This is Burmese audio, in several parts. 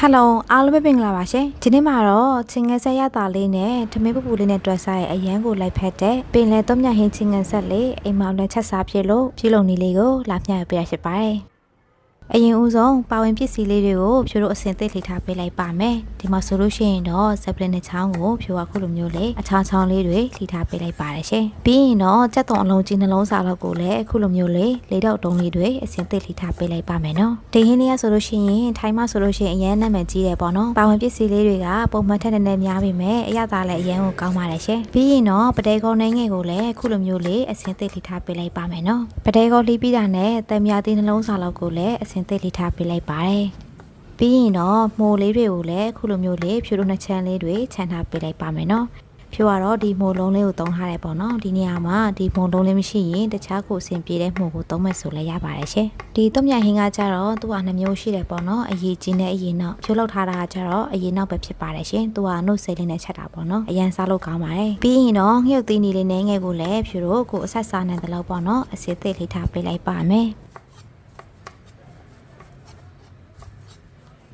ဟယ်လိုအားလုံးပဲမင်္ဂလာပါရှင်ဒီနေ့မှာတော့ချင်းငယ်ဆက်ရတာလေးနဲ့ထမင်းပူပူလေးနဲ့တွဲစားရဲ့အရန်ကိုလိုက်ဖက်တဲ့ပင်လယ်သုံးမြဟင်းချင်းငယ်ဆက်လေးအိမ်မောင်နဲ့ချက်စားဖြစ်လို့ပြုလုပ်နေလေးကိုလာမျှရပြရဖြစ်ပါတယ် အရင်ဦးဆုံးပါဝင်ပစ္စည်းလေးတွေကိုဖြိုးတို့အစင်သိထိထားပေးလိုက်ပါမယ်ဒီမှာဆိုလို့ရှိရင်တော့ဇက်ပလင်နဲ့ချောင်းကိုဖြိုးကခုလိုမျိုးလေးအချောင်းချောင်းလေးတွေထိထားပေးလိုက်ပါတယ်ရှင်ပြီးရင်တော့ကြက်သွန်အလုံးကြီးနှလုံးစာလောက်ကိုလည်းခုလိုမျိုးလေးလေးတော့တုံးလေးတွေအစင်သိထိထားပေးလိုက်ပါမယ်နော်ဒီဟင်းလေးကဆိုလို့ရှိရင်ထိုင်းမှဆိုလို့ရှိရင်အရန်နာမည်ကြီးတယ်ပေါ့နော်ပါဝင်ပစ္စည်းလေးတွေကပုံမှန်ထက်နဲ့များပြီမဲ့အရသာလည်းအရန်ကိုကောင်းပါတယ်ရှင်ပြီးရင်တော့ပတဲကုန်းနှင်းငယ်ကိုလည်းခုလိုမျိုးလေးအစင်သိထိထားပေးလိုက်ပါမယ်နော်ပတဲကုန်းလှီးပြီးတာနဲ့တံမြာသေးနှလုံးစာလောက်ကိုလည်းအစင်သိထိထားပေးလိုက်ပါတယ်ပြီးရင်တော့မိုးလေးတွေကိုလည်းခုလိုမျိုးလေးဖြူတို့နှစ်ချမ်းလေးတွေခြံထားပေးလိုက်ပါမယ်နော်ဖြူကတော့ဒီမိုးလုံးလေးကိုသုံးထားတယ်ပေါ့နော်ဒီနေရာမှာဒီမိုးလုံးလေးမရှိရင်တခြားကိုအဆင်ပြေတဲ့မိုးကိုသုံးမယ်ဆိုလည်းရပါတယ်ရှင်ဒီတုံးမြဟင်းကကြတော့သူကနှမျိုးရှိတယ်ပေါ့နော်အရေးကြီးနဲ့အရေးနောက်ဖြူလောက်ထားတာကကြတော့အရေးနောက်ပဲဖြစ်ပါတယ်ရှင်သူကနှုတ်စိတ်လေးနဲ့ချက်တာပေါ့နော်အရန်စားလို့ကောင်းပါတယ်ပြီးရင်တော့ငှုတ်သီးနေလေးနဲ့ငယ်ကိုလည်းဖြူတို့ကိုအဆက်စားနိုင်တယ်လို့ပေါ့နော်အစစ်သေးလေးထားပေးလိုက်ပါမယ်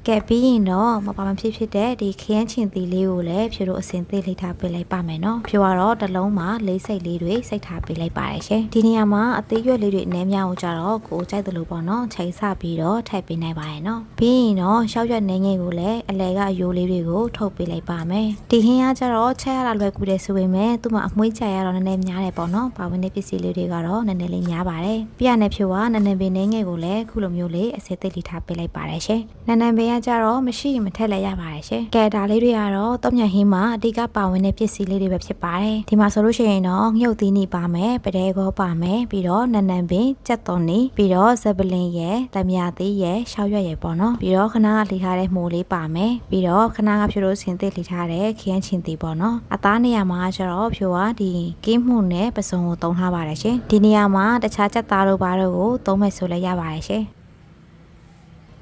ကဲပြီးရင်တော့မပါမဖြစ်ဖြစ်တဲ့ဒီခရမ်းချင်သီးလေးကိုလည်းဖြူတို့အစင်သေးလေးထားပေးလိုက်ပါမယ်နော်ဖြူကတော့တစ်လုံးမှာလေးစိတ်လေးတွေစိတ်ထားပေးလိုက်ပါတယ်ရှင်ဒီနေရာမှာအသေးရွက်လေးတွေအနည်းများကိုကြတော့ကိုကြိုက်တယ်လို့ပေါ့နော်ချိန်ဆပြီးတော့ထည့်ပေးနိုင်ပါရဲ့နော်ပြီးရင်တော့ရှောက်ရွက်နေငယ်ကိုလည်းအလဲကအယိုးလေးတွေကိုထုတ်ပေးလိုက်ပါမယ်ဒီဟင်းကကြတော့ချက်ရတာလွယ်ကူတယ်ဆိုပေမဲ့သူ့မှာအမွှေးချရတော့နည်းနည်းများတယ်ပေါ့နော်ပါဝင်တဲ့ပစ္စည်းလေးတွေကတော့နည်းနည်းလေးများပါတယ်ပြရတဲ့ဖြူကနည်းနည်းပင်နေငယ်ကိုလည်းခုလိုမျိုးလေးအစသေးလေးထားပေးလိုက်ပါတယ်ရှင်နည်းနည်းပင်ကကြတော့မရှိရင်မထက်လည်းရပါတယ်ရှင်ကဲဒါလေးတွေကတော့တုံးမြဟင်းမှာအဓိကပါဝင်တဲ့ပစ္စည်းလေးတွေပဲဖြစ်ပါတယ်ဒီမှာဆိုလို့ရှိရင်တော့ငှုတ်သီးနီပါမယ်ပတဲကောပါမယ်ပြီးတော့နန်းနန်းပင်ကြက်သွန်နီပြီးတော့ဇပလင်ရဲ့တမြသေးရဲ့ရှောက်ရွက်ရဲ့ပေါ့နော်ပြီးတော့ခဏကလှီထားတဲ့မိုးလေးပါမယ်ပြီးတော့ခဏကဖြိုလို့ဆင်သစ်လှီထားတဲ့ခရမ်းချင်သီပေါ့နော်အသားနေရာမှာကျတော့ဖြိုကဒီကင်းမှုနဲ့ပစုံကိုသုံးထားပါတယ်ရှင်ဒီနေရာမှာတခြားကြက်သားတို့ဘာတို့ကိုသုံးမယ်ဆိုလည်းရပါတယ်ရှင်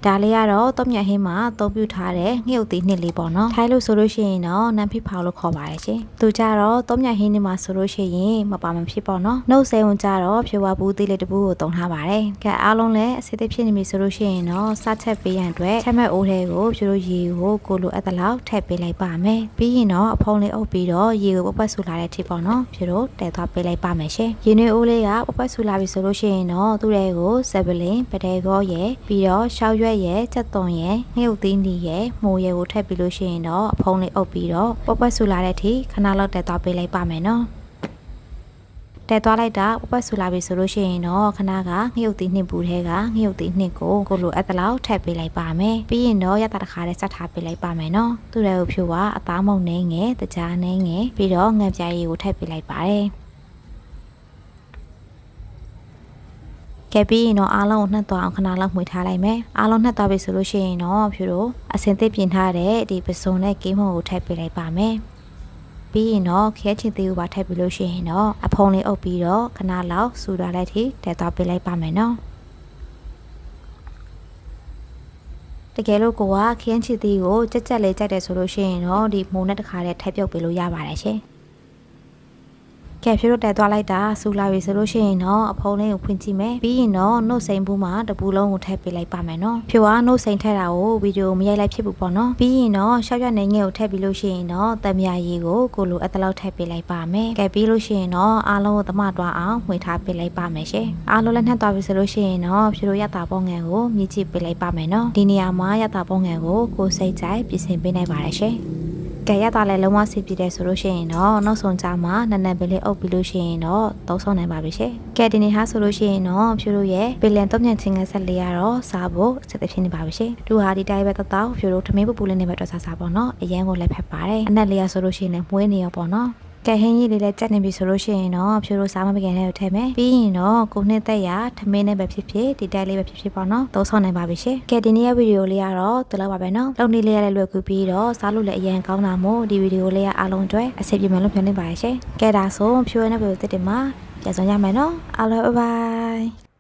ဒါလေးကတော့တုံးမြတ်ဟင်းမှာအသုံးပြုထားတဲ့ငှုတ်သီးနှစ်လေးပေါ့နော်ထိုင်းလို့ဆိုလို့ရှိရင်တော့နံဖိဖောက်လို့ခေါ်ပါတယ်ရှင်သူကြတော့တုံးမြတ်ဟင်းនេះမှာဆိုလို့ရှိရင်မပါမဖြစ်ပေါ့နော်နှုတ်ဆဲဝင်ကြတော့ဖြေဝဘူးသီးလေးတစ်ပူးကိုတုံထားပါတယ်ကဲအားလုံးလည်းအစစ်အသစ်ဖြစ်နေပြီဆိုလို့ရှိရင်တော့စချက်ပေးရန်အတွက်ချက်မဲ့အိုးထဲကိုဖြိုလို့ရေကိုကိုလိုအပ်သလောက်ထည့်ပေးလိုက်ပါမယ်ပြီးရင်တော့အဖုံးလေးအုပ်ပြီးတော့ရေကိုပပတ်ဆူလာတဲ့အထိပေါ့နော်ဖြိုလို့တဲသွားပေးလိုက်ပါမယ်ရှင်ရေနွေးအိုးလေးကပပတ်ဆူလာပြီဆိုလို့ရှိရင်တော့သူ့ရဲ့ကိုဆက်ပလင်ပတဲကောရဲ့ပြီးတော့ရှောက်ရွက်ရဲ့ချက်သွန်ရဲ့ငှုတ်သီးနီရဲ့မိုးရဲ့ကိုထည့်ပြီးလို့ရှိရင်တော့အဖုံးလေးအုပ်ပြီးတော့ပပတ်ဆူလာတဲ့အထိခဏလောက်တဲသွားပေးလိုက်ပါမယ်နော်တဲသွားလိုက်တာပပတ်ဆူလာပြီဆိုလို့ရှိရင်တော့ခဏကငှုတ်သီးနှစ်ပူထဲကငှုတ်သီးနှစ်ကိုကိုလိုအပ်သလောက်ထည့်ပေးလိုက်ပါမယ်ပြီးရင်တော့ရတာတခါလေးစက်ထားပေးလိုက်ပါမယ်နော်သူ့ရဲ့ကိုဖြိုကအသားမုံနေငယ်တကြားနေငယ်ပြီးတော့ငံပြားရည်ကိုထည့်ပေးလိုက်ပါတယ် ကဲပြီးရင်တော့အားလုံးကိုနှက်သွားအောင်ခဏလောက်မှွေထားလိုက်မယ်အားလုံးနှက်သွားပြီဆိုလို့ရှိရင်တော့ဖြူတို့အစင်သစ်ပြင်ထားတဲ့ဒီပစုံနဲ့ကင်းမုံကိုထည့်ပေးလိုက်ပါမယ်ပြီးရင်တော့ခဲချင်သေးကိုပါထည့်ပြီးလို့ရှိရင်တော့အဖုံလေးအုပ်ပြီးတော့ခဏလောက်စူထားလိုက်ထိတဲသွားပေးလိုက်ပါမယ်နော်တကယ်လို့ကိုကခင်းချစ်သေးကိုကြက်ကြက်လေးကြိုက်တယ်ဆိုလို့ရှိရင်တော့ဒီမိုးနဲ့တခါတည်းထည့်ပြုတ်ပေးလို့ရပါတယ်ရှင် ကဲဖြိုးတို့တက်သွားလိုက်တာစူလာပြီဆိုလို့ရှိရင်တော့အဖုံးလေးကိုဖွင့်ကြည့်မယ်ပြီးရင်တော့နှုတ်စိန်ဘူးမှာတပူလုံးကိုထည့်ပေးလိုက်ပါမယ်နော်ဖြိုးကနှုတ်စိန်ထည့်တာကိုဗီဒီယိုမရိုက်လိုက်ဖြစ်ဘူးပေါ့နော်ပြီးရင်တော့ရှောက်ရွက်နေငယ်ကိုထည့်ပြီးလို့ရှိရင်တော့တံမြာရည်ကိုကိုလိုအပ်တလောက်ထည့်ပေးလိုက်ပါမယ်ကဲပြီးလို့ရှိရင်တော့အားလုံးကိုသမတွားအောင်မှွေထားပေးလိုက်ပါမယ်ရှင်အားလုံးလည်းနှက်သွားပြီဆိုလို့ရှိရင်တော့ဖြိုးတို့ရတာပုံငယ်ကိုမြည်ကြည့်ပေးလိုက်ပါမယ်နော်ဒီနေရာမှာရတာပုံငယ်ကိုကိုစိတ်ကြိုက်ပြင်ဆင်ပေးနိုင်ပါတယ်ရှင် ကဲရတာလည်းလုံးဝဆင်ပြေတယ်ဆိုလို့ရှိရင်တော့နောက်ဆုံးကြမှာနက်နက်ပလေးအုပ်ပြီးလို့ရှိရင်တော့သုံးဆောင်နိုင်ပါပြီရှင်။ကဲဒီနေ့ဟာဆိုလို့ရှိရင်တော့ဖြူတို့ရဲ့ပီလန်တုံးညံချင်းငယ်ဆက်လေးရတော့စားဖို့အစစ်အဖြစ်နေပါပြီရှင်။သူဟာဒီတိုင်းပဲတောက်တောက်ဖြူတို့ထမင်းပူပူလေးနဲ့ပဲတော့စားစားပေါ့နော်။အရန်ကိုလည်းဖက်ပါတယ်။အနက်လေးရဆိုလို့ရှိရင်လည်းမွေးနေရောပေါ့နော်။ ကဲဟင်းကြီးလေးလည်းကြက်နေပြီဆိုလို့ရှိရင်တော့ဖြိုးတို့စားမပကံနဲ့ထည့်မယ်ပြီးရင်တော့ကိုနှစ်သက်ရထမင်းနဲ့ပဲဖြစ်ဖြစ်ဒီတိုက်လေးပဲဖြစ်ဖြစ်ပေါ့နော်သုံးဆောင်နိုင်ပါပြီရှင်ကဲဒီနေ့ရဲ့ဗီဒီယိုလေးကတော့ဒီလောက်ပါပဲနော်လုံနေလေးရလည်းလွယ်ကူပြီးတော့စားလို့လည်းအရင်ကောင်းတာမို့ဒီဗီဒီယိုလေးကအားလုံးအတွက်အဆင်ပြေမယ်လို့ပြောနေပါတယ်ရှင်ကဲဒါဆိုဖြိုးနဲ့ဗီဒီယိုတစ်တင်မှာပြန်ဆောင်ရမယ်နော်အားလုံးဘိုင်ဘိုင်